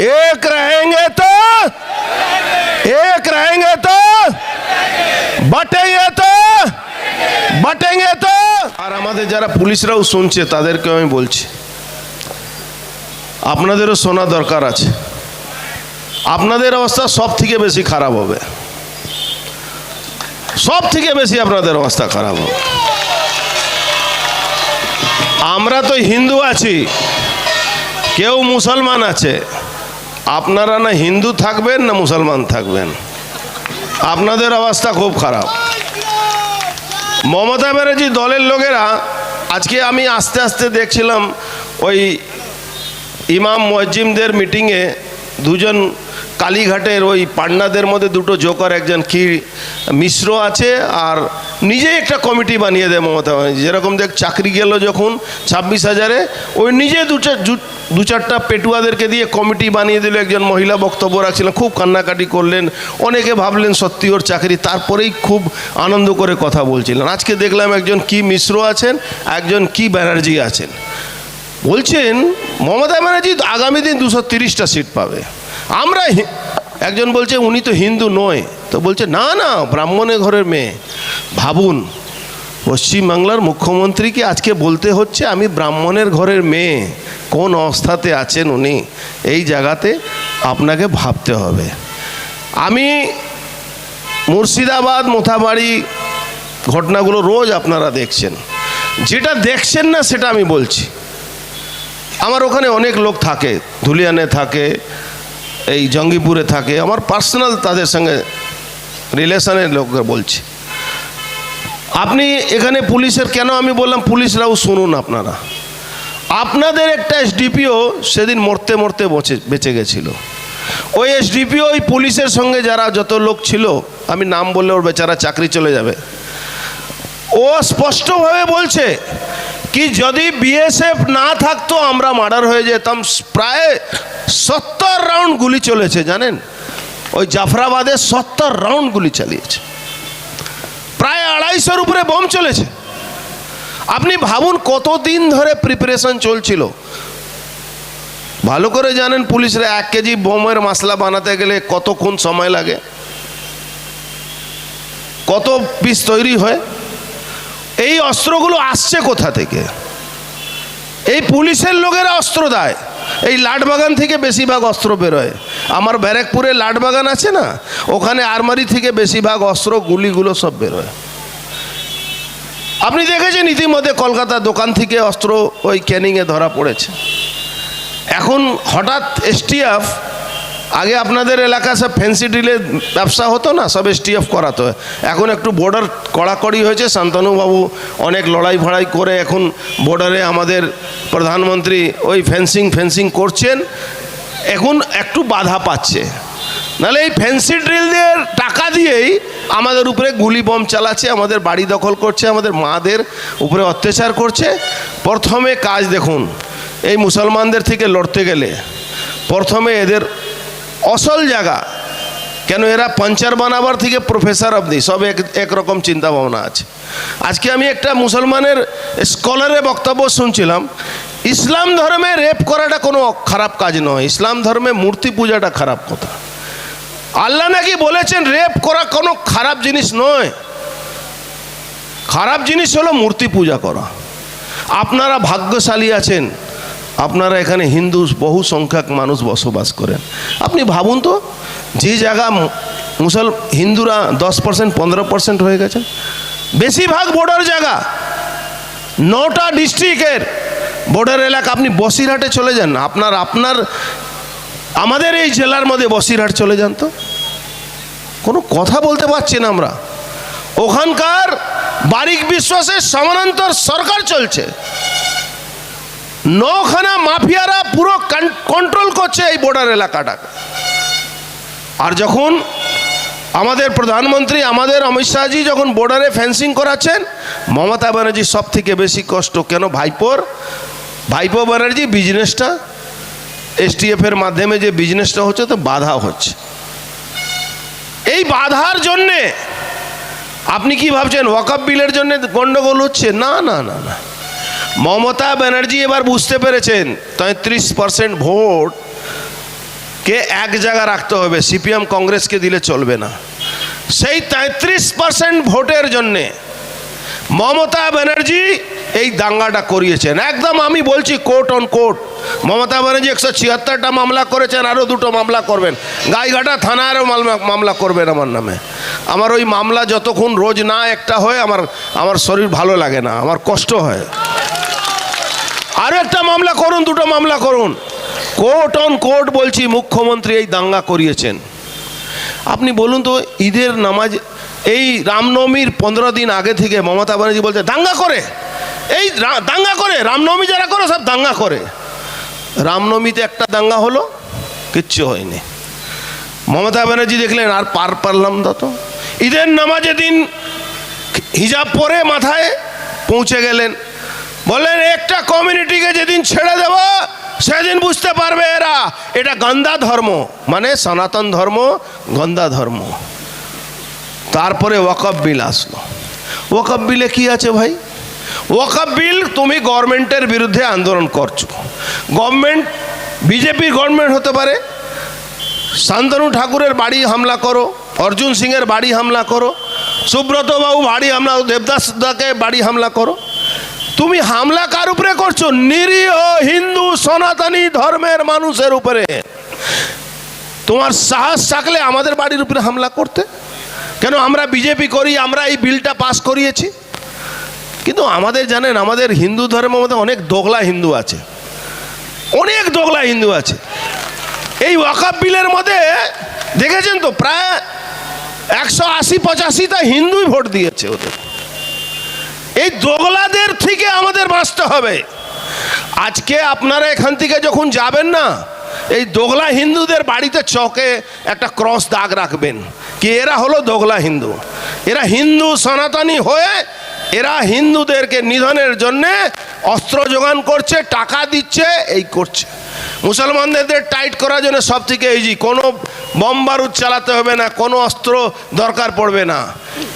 एक रहेंगे तो एक रहेंगे तो बटेंगे तो बटेंगे तो আর আমাদের যারা পুলিশরাও শুনছে তাদেরকেও আমি বলছি আপনাদেরও শোনা দরকার আছে আপনাদের অবস্থা সব থেকে বেশি খারাপ হবে সব থেকে বেশি আপনাদের অবস্থা খারাপ হবে আমরা তো হিন্দু আছি কেউ মুসলমান আছে আপনারা না হিন্দু থাকবেন, না মুসলমান থাকবেন? আপনাদের অবস্থা খুব খারাপ। মমতা ব্যানার্জি দলের লোকেরা, আজকে আমি আস্তে আস্তে দেখছিলাম, ওই ইমাম মজ্জিমদের মিটিংয়ে দুজন কালীঘাটের ওই পান্ডাদের মধ্যে দুটো জোকার, একজন কি মিশ্র আছে আর নিজেই একটা কমিটি বানিয়ে দেয় মমতা ব্যানার্জি। যেরকম দেখ, চাকরি গেল যখন ছাব্বিশ হাজারে, ওই নিজে দু চার দু চারটা পেটুয়াদেরকে দিয়ে কমিটি বানিয়ে দিল, একজন মহিলা বক্তব্য রাখছিলেন, খুব কান্নাকাটি করলেন, অনেকে ভাবলেন সত্যি ওর চাকরি, তারপরেই খুব আনন্দ করে কথা বলছিলেন। আজকে দেখলাম একজন কি মিশ্র আছেন, একজন কি ব্যানার্জি আছেন। বলছেন, মমতা ব্যানার্জি আগামী দিন দুশো তিরিশটা সিট পাবে। আমরা একজন বলছে, উনি তো হিন্দু নয়। তো বলছে, না না, ব্রাহ্মণের ঘরের মেয়ে। ভাবুন পশ্চিমবাংলার মুখ্যমন্ত্রীকে আজকে বলতে হচ্ছে, আমি ব্রাহ্মণের ঘরের মেয়ে, কোন অবস্থাতে আছেন উনি, এই জায়গাতে আপনাকে ভাবতে হবে। আমি মুর্শিদাবাদ, মোথাবাড়ি ঘটনাগুলো রোজ আপনারা দেখছেন। যেটা দেখছেন না, সেটা আমি বলছি। আমার ওখানে অনেক লোক থাকে, ধুলিয়ানে থাকে, এই জঙ্গিপুরে থাকে, আমার পার্সোনাল তাদের সঙ্গে রিলেশনের লোকরা বলছি। আপনি এখানে পুলিশের, কেন আমি বললাম পুলিশরাও শুনুন আপনারা। আপনাদের একটা এসডিপিও সেদিন মরতে মরতে বচে, বেঁচে গেছিল। ওই এসডিপিও ওই পুলিশের সঙ্গে যারা যত লোক ছিল, আমি নাম বললে ওর বেচারা চাকরি চলে যাবে। ও স্পষ্টভাবে বলছে কি যদি বিএসএফ না থাকতো, আমরা মার্ডার হয়ে যেতাম। প্রায় সত্তর রাউন্ড গুলি চলেছে, জানেন? ওই জাফরাবাদে সত্তর রাউন্ড গুলি চালিয়েছে। আড়াইশোর উপরে বোম চলেছে। আপনি ভাবুন কতদিন ধরে প্রিপারেশন চলছিল। ভালো করে জানেন পুলিশরা এক কেজি বোমের মশলা বানাতে গেলে কতক্ষণ সময় লাগে। কত পিস তৈরি হয়। এই অস্ত্রগুলো আসছে কোথা থেকে? এই পুলিশের লোকেরা অস্ত্র দেয়। এই লাটবাগান থেকে বেশিরভাগ অস্ত্র বেরোয়। আমার ব্যারাকপুরে লাটবাগান আছে না? ওখানে আরমারি থেকে বেশিরভাগ অস্ত্র, গুলিগুলো সব বেরোয়। আপনি দেখেছেন ইতিমধ্যে কলকাতা দোকান থেকে অস্ত্র ওই ক্যানিংয়ে ধরা পড়েছে। এখন হঠাৎ এসটিএফ আগে আপনাদের এলাকা সব ফ্যান্সি ডিলে ব্যবসা হতো না, সব এসটিএফ করাতো। এখন একটু বর্ডার কড়াকড়ি হয়েছে, শান্তনুবাবু অনেক লড়াই ভড়াই করে এখন বর্ডারে আমাদের প্রধানমন্ত্রী ওই ফেন্সিং ফেন্সিং করছেন। এখন একটু বাধা পাচ্ছে। নাহলে এই ফ্যান্সি ড্রিল দিয়ে টাকা দিয়েই আমাদের উপরে গুলি বম চালাচ্ছে, আমাদের বাড়ি দখল করছে, আমাদের মাদের উপরে অত্যাচার করছে। প্রথমে কাজ দেখুন, এই মুসলমানদের থেকে লড়তে গেলে প্রথমে এদের অসল জায়গা, কেন এরা পাঞ্চার বানাবার থেকে প্রফেসর অবধি, সব এক, একরকম চিন্তা ভাবনা আছে। আজকে আমি একটা মুসলমানের স্কলারের বক্তব্য শুনছিলাম, ইসলাম ধর্মে রেপ করাটা কোনো খারাপ কাজ নয়, ইসলাম ধর্মে মূর্তি পূজাটা খারাপ কথা। আল্লাহ নাকি বলেছেন, রেপ করা কোনো খারাপ জিনিস নয়। খারাপ জিনিস হলো মূর্তি পূজা করা। আপনারা ভাগ্যশালী আছেন। আপনারা এখানে হিন্দু বহু সংখ্যক মানুষ বসবাস করেন। আপনি ভাবুন তো, যে জায়গা মুসল, হিন্দুরা দশ পার্সেন্ট পনেরো পার্সেন্ট হয়ে গেছেন বেশিরভাগ বর্ডার জায়গা। নটা ডিস্ট্রিক্টের বর্ডার এলাকা। আপনি বসিরহাটে চলে যান। আপনার আপনার আমাদের এই জেলার মধ্যে বসিরহাট চলে যান তো। কোনো কথা বলতে পারছি না আমরা। ওখানকার বারিক বিশ্বাসের সমানান্তর সরকার চলছে। নখানা মাফিয়ারা পুরো কন্ট্রোল করছে এই বর্ডার এলাকাটাকে। আর যখন আমাদের প্রধানমন্ত্রী, আমাদের অমিত শাহজি যখন বর্ডারে ফেন্সিং করাচ্ছেন, মমতা ব্যানার্জি সব থেকে বেশি কষ্ট। কেন ভাইপোর? ভাইপো ব্যানার্জি বিজনেসটা এসটিএফ এর মাধ্যমে যে বিজনেসটা হচ্ছে, তো বাধা হচ্ছে। এই বাধার জন্যে আপনি কি ভাবছেন, ওয়াকআপ বিলের জন্য গন্ডগোল হচ্ছে? না না না না। মমতা ব্যানার্জি এবার বুঝতে পেরেছেন তেত্রিশ পার্সেন্ট ভোট কে এক জায়গা রাখতে হবে সিপিএম কংগ্রেসকে দিলে চলবে না। সেই তেত্রিশ পার্সেন্ট ভোটের জন্যে মমতা ব্যানার্জি এই দাঙ্গাটা করিয়েছেন। একদম আমি বলছি court on court. Mamata Banerjee একশো ছিয়াত্তরটা মামলা করেছেন আরও দুটো মামলা করবেন। গাইঘাটা থানারও মামলা মামলা করবেন আমার নামে। আমার ওই মামলা যতক্ষণ রোজ না একটা হয়, আমার আমার শরীর ভালো লাগে না, আমার কষ্ট হয়। আরও একটা মামলা করুন, দুটো মামলা করুন। কোর্ট অন কোর্ট বলছি, মুখ্যমন্ত্রী এই দাঙ্গা করিয়েছেন। আপনি বলুন তো, ঈদের নামাজ, এই রামনবমীর পনেরো দিন আগে থেকে মমতা ব্যানার্জি বলছে, দাঙ্গা করে। এই দাঙ্গা করে, রামনবমী যারা করে সব দাঙ্গা করে। রামনবমীতে একটা দাঙ্গা হলো, কিচ্ছু হয়নি। মমতা ব্যানার্জি দেখলেন, আর পার পারলাম না তো। ঈদের নামাজের দিন হিজাব পরে মাথায় পৌঁছে গেলেন। বললেন, একটা কমিউনিটিকে যেদিন ছেড়ে দেব, সেদিন বুঝতে পারবে এরা। এটা গন্দা ধর্ম মানে সনাতন ধর্ম গন্দা ধর্ম। তারপরে ওয়াকফ বিল আসলো। ওয়াকফ বিলে কি আছে ভাই? ওয়াকফ বিল তুমি গভর্নমেন্টের বিরুদ্ধে আন্দোলন করছ। গভর্নমেন্ট, বিজেপির গভর্নমেন্ট হতে পারে। শান্তনু ঠাকুরের বাড়ি হামলা করো, অর্জুন সিংয়ের বাড়ি হামলা করো সুব্রত বাবু বাড়ি হামলা, দেবদাস দাকে বাড়ি হামলা করো। তুমি হামলা কার উপরে করছ? নিরীহ হিন্দু সনাতনী ধর্মের মানুষের উপরে। তোমার সাহস থাকলে আমাদের বাড়ির উপরে হামলা করতে। কেন আমরা বিজেপি করি, আমরা এই বিলটা পাস করিয়েছি। কিন্তু আমাদের জানেন, আমাদের হিন্দু ধর্মের মধ্যে অনেক দোগলা হিন্দু আছে। অনেক দোগলা হিন্দু আছে। এই ওয়াকাব বিলের মধ্যে দেখেছেন তো, প্রায় একশো আশি পঁচাশিটা হিন্দুই ভোট দিয়েছে ওদের। এই দোগলাদের থেকে আমাদের বাঁচতে হবে। আজকে আপনারা এখান থেকে যখন যাবেন না, এই দোগলা হিন্দুদের বাড়িতে চকে একটা ক্রস দাগ রাখবেন, কি এরা হলো দোগলা হিন্দু। এরা হিন্দু সনাতনী হয়ে এরা হিন্দুদেরকে নিধনের জন্যে অস্ত্র যোগান করছে, টাকা দিচ্ছে, এই করছে। মুসলমানদের টাইট করার জন্য সব থেকে ইজি কোনো বম বারুদ চালাতে হবে না, কোনো অস্ত্র দরকার পড়বে না।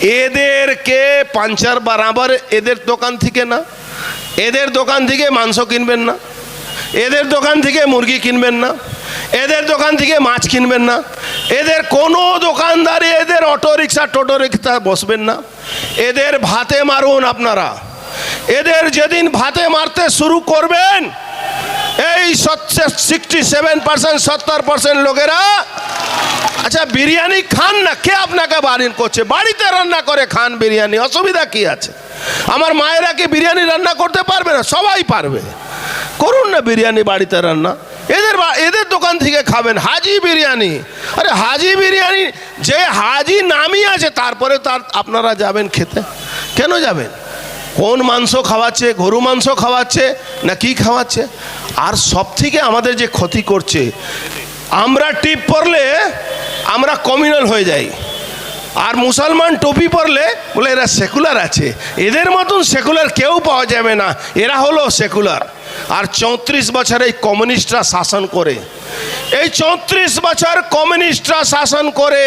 এদেরকে পাঞ্চার বা রাবার এদের দোকান থেকে না। এদের দোকান থেকে মাংস কিনবেন না। এদের দোকান থেকে মুরগি কিনবেন না। এদের দোকান থেকে মাছ কিনবেন না। এদের কোনো দোকানদারি, এদের অটো রিক্সা টোটো রিক্সা বসবেন না। এদের ভাতে মারুন আপনারা। এদের যেদিন ভাতে মারতে শুরু করবেন, এই সিক্সটি সেভেন পার্সেন্ট সত্তর পার্সেন্ট লোকেরা আচ্ছা বিরিয়ানি খান না, কে আপনাকে বাড়ি করছে? বাড়িতে রান্না করে খান বিরিয়ানি, অসুবিধা কি আছে? আমার মায়েরা কি বিরিয়ানি রান্না করতে পারবে না? সবাই পারবে। করুন না বিরিয়ানি বাড়িতে রান্না। এদের এদের দোকান থেকে খাবেন হাজি বিরিয়ানি। আরে হাজি বিরিয়ানি, যে হাজি নামই আছে, তারপরে তার আপনারা যাবেন খেতে। কেন যাবেন? কোন মাংস খাওয়াচ্ছে, গরু মাংস খাওয়াচ্ছে, না কি খাওয়াচ্ছে? আর সব থেকে আমাদের যে ক্ষতি করছে, আমরা টিপ পরলে আমরা কমিউনাল হয়ে যাই। আর মুসলমান টুপি পরলে, বলে এরা সেকুলার আছে। এদের মতন সেকুলার কেউ পাওয়া যাবে না। এরা হলো সেকুলার আর চৌত্রিশ বছর এই কমিউনিস্টরা শাসন করে। এই চৌত্রিশ বছর কমিউনিস্টরা শাসন করে,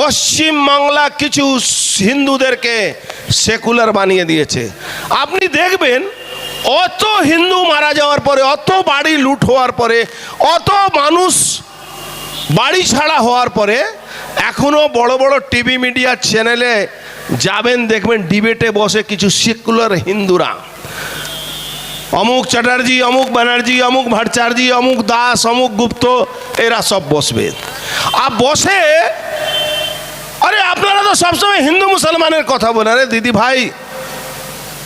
পশ্চিম বাংলা কিছু হিন্দুদেরকে সেকুলার বানিয়ে দিয়েছে। আপনি দেখবেন, অত হিন্দু মারা যাওয়ার পরে, অত বাড়ি লুট হওয়ার পরে, অত মানুষ বাড়ি ছাড়া হওয়ার পরে, এখনও বড় বড় টিভি মিডিয়া চ্যানেলে যাবেন, দেখবেন, ডিবেটে বসে কিছু সেকুলার হিন্দুরা। অমুক চ্যাটার্জি, অমুক ব্যানার্জি, অমুক ভট্টাচার্জি অমুক দাস, অমুক গুপ্ত, এরা সব বসবে। আর বসে, আরে আপনারা তো সবসময় হিন্দু মুসলমানের কথা বলেন। আরে দিদি ভাই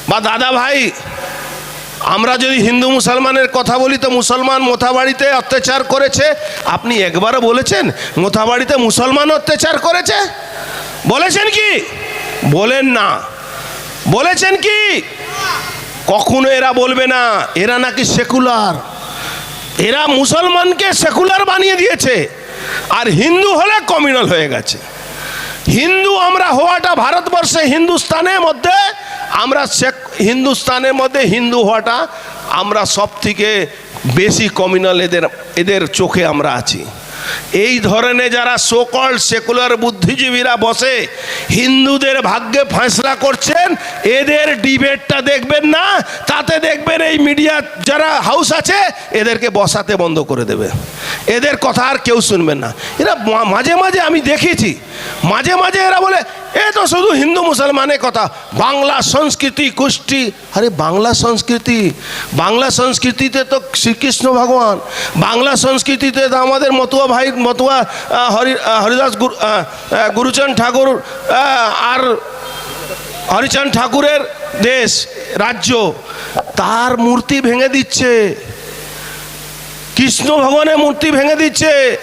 বা দাদা ভাই, আমরা যদি হিন্দু মুসলমানের কথা বলি তো মুসলমান মোথাবাড়িতে অত্যাচার করেছে। আপনি একবারও বলেছেন, মোথাবাড়িতে মুসলমান অত্যাচার করেছে? বলেছেন কি? বলেন না। বলেছেন কি? কখনো এরা বলবে না, এরা নাকি সেকুলার। এরা মুসলমানকে সেকুলার বানিয়ে দিয়েছে, আর হিন্দু হলে কমিউনাল হয়ে গেছে। হিন্দু আমরা হওয়াটা ভারতবর্ষে হিন্দুস্তানের মধ্যে, আমরা হিন্দুস্তানের মধ্যে হিন্দু হওয়াটা আমরা সব থেকে বেশি কমিউনাল এদের এদের চোখে আমরা আছি। এই ধরনের যারা সোকল সেকুলার বুদ্ধিজীবীরা বসে হিন্দুদের ভাগ্যে ফয়সলা করছেন, এদের ডিবেটটা দেখবেন না, তাতে দেখবেন এই মিডিয়া যারা হাউস আছে, এদেরকে বসাতে বন্ধ করে দেবে। এদের কথা আর কেউ শুনবেন না। এরা মাঝে মাঝে আমি দেখেছি, মাঝে মাঝে এরা বলে এ তো শুধু হিন্দু মুসলমানের কথা। বাংলা সংস্কৃতি কুষ্টি। আরে বাংলা সংস্কৃতি বাংলা সংস্কৃতিতে তো শ্রীকৃষ্ণ ভগবান। বাংলা সংস্কৃতিতে তো আমাদের মতুয়া ভাই মতুয়া হরি হরিদাস গুরু আহ, ঠাকুর আর হরিচাঁদ ঠাকুরের দেশ রাজ্য। তার মূর্তি ভেঙে দিচ্ছে। কৃষ্ণ ভগবানের মূর্তি ভেঙে দিচ্ছে।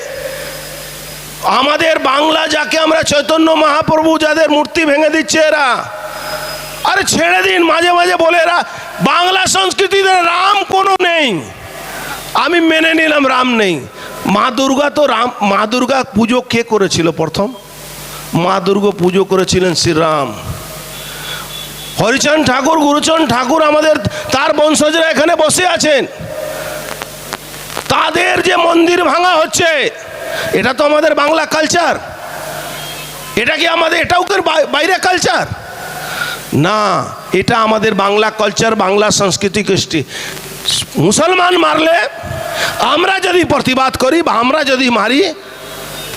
আমাদের বাংলা যাকে আমরা চৈতন্য মহাপ্রভু যাদের মূর্তি ভেঙে দিচ্ছে এরা, আরে ছেড়ে দিন, মাঝে মাঝে বলে এরা, বাংলা সংস্কৃতিতে রাম কোনো নেই। আমি মেনে নিলাম রাম নেই। মা দুর্গা তো রাম, মা দুর্গা পুজো কে করেছিল প্রথম? মা দুর্গা পুজো করেছিলেন শ্রীরাম। হরিচন্দ ঠাকুর গুরুচন্দ ঠাকুর আমাদের, তার বংশজরা এখানে বসে আছেন। তাদের যে মন্দির ভাঙা হচ্ছে এটা তো আমাদের বাংলা কালচার এটা কি আমাদের, এটাও বাইরে কালচার না, এটা আমাদের বাংলা কালচার বাংলা সংস্কৃতি কৃষ্টি মুসলমান মারলে আমরা যদি প্রতিবাদ করি বা আমরা যদি মারি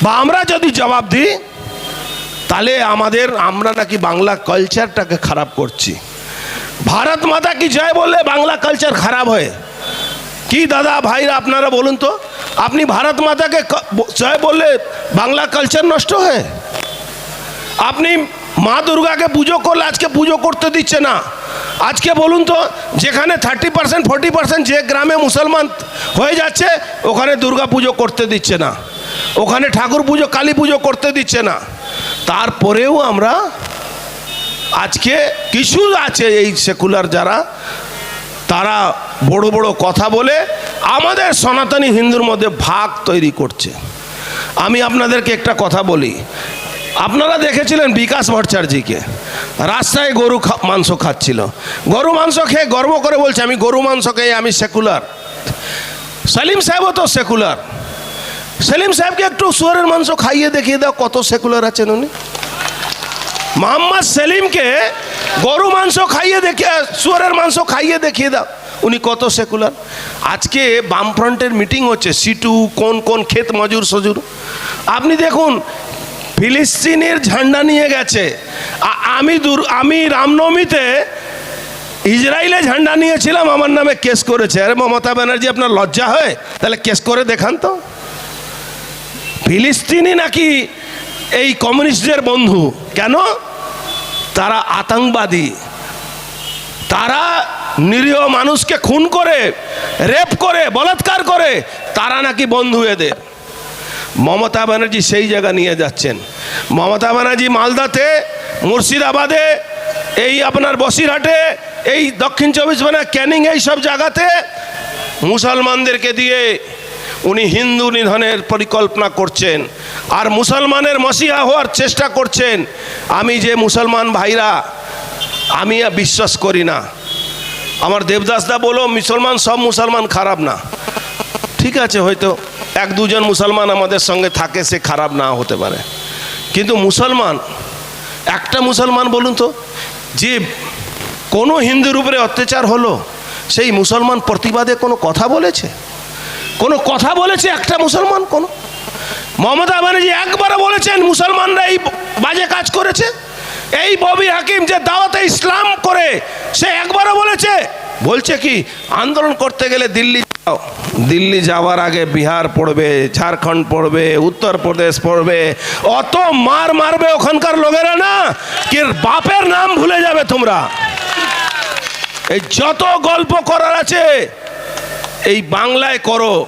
বা আমরা যদি জবাব দিই, তাহলে আমাদের, আমরা নাকি বাংলা কালচারটাকে খারাপ করছি। ভারত মাতা কি জয় বললে বাংলা কালচার খারাপ হয়? কি দাদা, ভাইরা, আপনারা বলুন তো। আপনি ভারত মাতাকে জয় বললে বাংলা কালচার নষ্ট হয়? আপনি মা দুর্গাকে পুজো করলে আজকে পুজো করতে দিচ্ছে না। আজকে বলুন তো, যেখানে থার্টি পার্সেন্ট ফোর্টি পার্সেন্ট যে গ্রামে মুসলমান হয়ে যাচ্ছে, ওখানে দুর্গা পুজো করতে দিচ্ছে না। ওখানে ঠাকুর পুজো, কালী পুজো করতে দিচ্ছে না। তারপরেও আমরা আজকে কিছু আছে এই সেকুলার যারা, তারা বড় বড় কথা বলে আমাদের সনাতনী হিন্দুর মধ্যে ভাগ তৈরি করছে। আমি আপনাদেরকে একটা কথা বলি। আপনারা দেখেছিলেন বিকাশ ভট্টাচার্যকে? রাস্তায় গরু মাংস খাচ্ছিল। গরু মাংস খেয়ে গর্ব করে বলছে, আমি গরু মাংস খেয়ে আমি সেকুলার। সেলিম সাহেবও তো সেকুলার। সেলিম সাহেবকে একটু সুয়ারের মাংস খাইয়ে দেখিয়ে দাও, কত সেকুলার আছেন উনি। মোহাম্মদ সেলিমকে গরু মাংস খাইয়ে দেখে, শুয়ারের মাংস খাইয়ে দেখিয়ে দাও। উনি কত সেকুলার? আজকে বামফ্রন্টের মিটিং হচ্ছে, সিটু, কোন কোন, ক্ষেত, মজুর, সজুর। আপনি দেখুন, ফিলিস্তিনের ঝান্ডা নিয়ে গেছে। আমি দূর, আমি রামনবমীতে ইসরায়েলে ঝান্ডা নিয়েছিলাম, আমার নামে কেস করেছে। আরে মমতা ব্যানার্জি, আপনার লজ্জা হয়? তাহলে কেস করে দেখান তো। ফিলিস্তিনি নাকি এই কমিউনিস্টদের বন্ধু? কেন? তারা আতঙ্কবাদী। তারা নিরীহ মানুষকে খুন করে, রেপ করে, বলাৎকার করে, তারা নাকি বন্ধু এদের। মমতা ব্যানার্জি সেই জায়গা নিয়ে যাচ্ছেন। মমতা ব্যানার্জি মালদাতে, মুর্শিদাবাদে, এই আপনার বসিরহাটে, এই দক্ষিণ চব্বিশ পরগনা, ক্যানিং, এই সব জায়গাতে মুসলমানদেরকে দিয়ে উনি হিন্দু নিধনের পরিকল্পনা করছেন। আর মুসলমানের মসিহা হওয়ার চেষ্টা করছেন। আমি যে মুসলমান ভাইরা, আমি বিশ্বাস করি না। আমার দেবদাসদা বলো, মুসলমান সব মুসলমান খারাপ না। ঠিক আছে, হয়তো এক দুজন মুসলমান আমাদের সঙ্গে থাকে, সে খারাপ না হতে পারে। কিন্তু মুসলমান, একটা মুসলমান বলুন তো, যে কোনো হিন্দুর উপরে অত্যাচার হলো, সেই মুসলমান প্রতিবাদে কোনো কথা বলেছে? কোনো কথা বলেছে একটা মুসলমান কোনো? মমতা ব্যানার্জি একবারও বলেছেন, মুসলমানরা এই বাজে কাজ করেছে? এই ববি হাকিম যে দাওয়াতে ইসলাম করে, সে একবারও বলেছে, বলছে কি, আন্দোলন করতে গেলে দিল্লি যাও। দিল্লি যাওয়ার আগে বিহার পড়বে, ঝাড়খণ্ড পড়বে, উত্তরপ্রদেশ পড়বে, অত মার মারবে ওখানকার লোকেরা না, কি বাপের নাম ভুলে যাবে তোমরা। এই যত গল্প করার আছে, এই বাংলায় করো।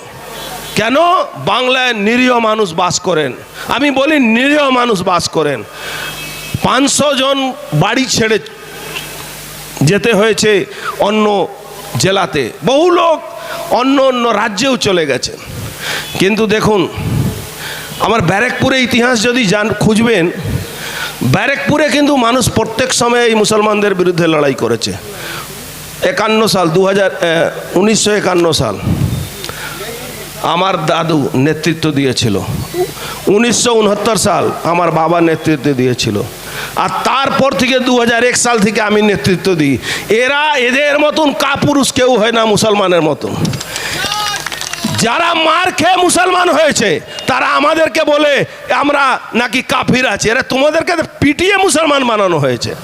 কেন? বাংলায় নিরীহ মানুষ বাস করেন। আমি বলি নিরীহ মানুষ বাস করেন। পাঁচশো জন বাড়ি ছেড়ে যেতে হয়েছে অন্য জেলাতে। বহু লোক অন্য অন্য রাজ্যেও চলে গেছেন কিন্তু দেখুন, আমার ব্যারেকপুরে ইতিহাস যদি জান, খুঁজবেন, ব্যারেকপুরে কিন্তু মানুষ প্রত্যেক সময় এই মুসলমানদের বিরুদ্ধে লড়াই করেছে। একান্ন সাল দু হাজার উনিশশো একান্ন সাল, আমার দাদু নেতৃত্ব দিয়েছিল। উনিশশো সাল, আমার বাবা নেতৃত্ব দিয়েছিল। আর তারপর থেকে দু সাল থেকে আমি নেতৃত্ব দিই। এরা এদের মতন কাপুরুষ কেউ হয় না মুসলমানের মতন। যারা মার খেয়ে মুসলমান হয়েছে, তারা আমাদেরকে বলে, আমরা নাকি কাফির আছি। এরা তোমাদেরকে পিটিয়ে মুসলমান বানানো হয়েছে।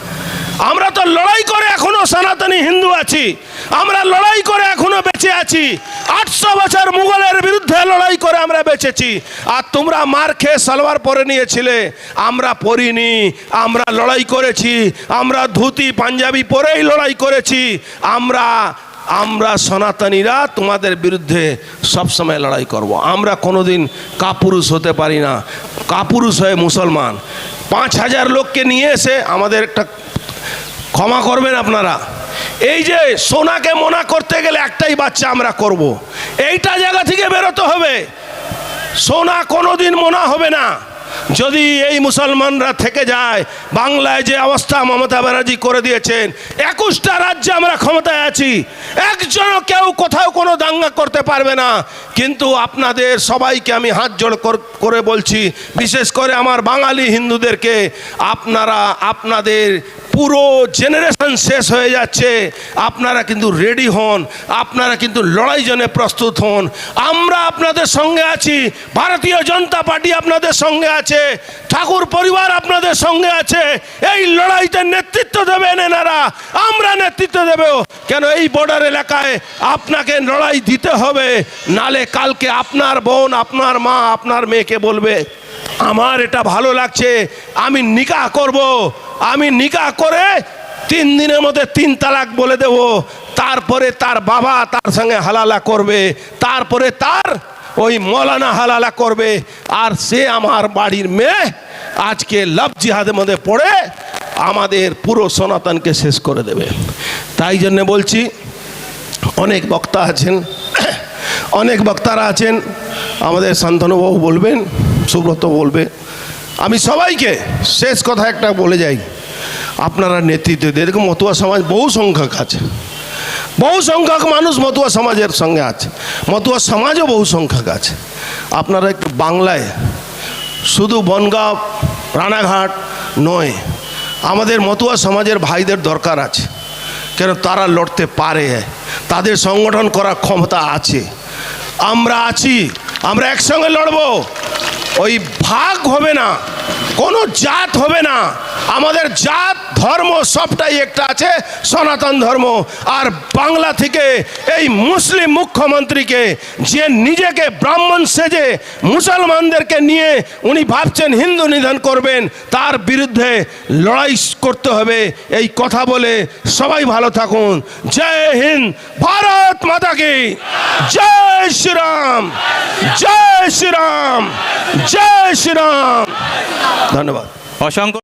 আমরা তো লড়াই করে এখনও সনাতনী হিন্দু আছি। আমরা লড়াই করে এখনও বেঁচে আছি। আটশো বছর মুঘলের বিরুদ্ধে লড়াই করে আমরা বেঁচেছি। আর তোমরা মার খেয়ে সালোয়ার পরে নিয়েছিলে। আমরা পরিনি, আমরা লড়াই করেছি, আমরা ধুতি, পাঞ্জাবি পরেই লড়াই করেছি। আমরা আমরা সনাতনীরা তোমাদের বিরুদ্ধে সবসময় লড়াই করব। আমরা কোনোদিন কাপুরুষ হতে পারি না। কাপুরুষ হয়ে মুসলমান। পাঁচ হাজার লোককে নিয়ে এসে আমাদের একটা ক্ষমা করবেন আপনারা। এই যে সোনাকে মনা করতে গেলে একটাই বাচ্চা আমরা করব। এইটা জায়গা থেকে বেরোতে হবে। সোনা কোনোদিন মনা হবে না। যদি এই মুসলমানরা থেকে যায়, বাংলায় যে অবস্থা মমতা ব্যানার্জি করে দিয়েছেন, একুশটা রাজ্যে আমরা ক্ষমতায় আছি। একজনও কেউ কোথাও কোনো দাঙ্গা করতে পারবে না। কিন্তু আপনাদের সবাইকে আমি হাত জোড় কর- করে বলছি, বিশেষ করে আমার বাঙালি হিন্দুদেরকে, আপনারা, আপনাদের পুরো জেনারেশন শেষ হয়ে যাচ্ছে। আপনারা কিন্তু রেডি হন, আপনারা কিন্তু লড়াই জন্য প্রস্তুত হন। আমরা আপনাদের সঙ্গে আছি, ভারতীয় জনতা পার্টি আপনাদের সঙ্গে আছে, ঠাকুর পরিবার আপনাদের সঙ্গে আছে, এই লড়াইতে নেতৃত্ব দেবেন এনারা আমরা নেতৃত্ব দেব কেন এই বর্ডার এলাকায় আপনাকে লড়াই দিতে হবে, নালে কালকে আপনার বোন, আপনার মা, আপনার মেয়েকে বলবে, আমার এটা ভালো লাগছে, আমি নিকাহ করব আমি নিকা করে তিন দিনের মধ্যে তিন তালাক বলে দেব। তারপরে তার বাবা তার সঙ্গে হালালা করবে। তারপরে তার ওই মৌলানা হালালা করবে। আর সে আমার বাড়ির মেয়ে আজকে লাভ জিহাদের মধ্যে পড়ে আমাদের পুরো সনাতনকে শেষ করে দেবে। তাই জন্য বলছি, অনেক বক্তা আছেন, অনেক বক্তারা আছেন, আমাদের শান্তনুবাবু বলবেন, সুব্রত বলবে। আমি সবাইকে শেষ কথা একটা বলে যাই। আপনারা নেতৃত্ব দিয়ে দেখুন মতুয়া সমাজ বহু সংখ্যক আছে। বহু সংখ্যক মানুষ মতুয়া সমাজের সঙ্গে আছে। মতুয়া সমাজও বহু সংখ্যক আছে। আপনারা একটু বাংলায়, শুধু বনগাঁও, রানাঘাট নয়, আমাদের মতুয়া সমাজের ভাইদের দরকার আছে। কেন তারা লড়তে পারে, তাদের সংগঠন করার ক্ষমতা আছে। আমরা আছি, আমরা একসঙ্গে লড়বো। ওই ভাগ হবে না, কোনো জাত হবে না। আমাদের জাত, ধর্ম সবটাই একটা আছে, সনাতন ধর্ম। আর বাংলা থেকে এই মুসলিম মুখ্যমন্ত্রীকে যে নিজেকে ব্রাহ্মণ সেজে মুসলমানদেরকে নিয়ে উনি ভাবছেন হিন্দু নিধন করবেন, তার বিরুদ্ধে লড়াই করতে হবে। এই কথা বলে সবাই ভালো থাকুন। জয় হিন্দ, ভারত মাতা কি। জয় শ্রীরাম জয় শ্রীরাম জয় শ্রীরাম। ধন্যবাদ। অসংখ্য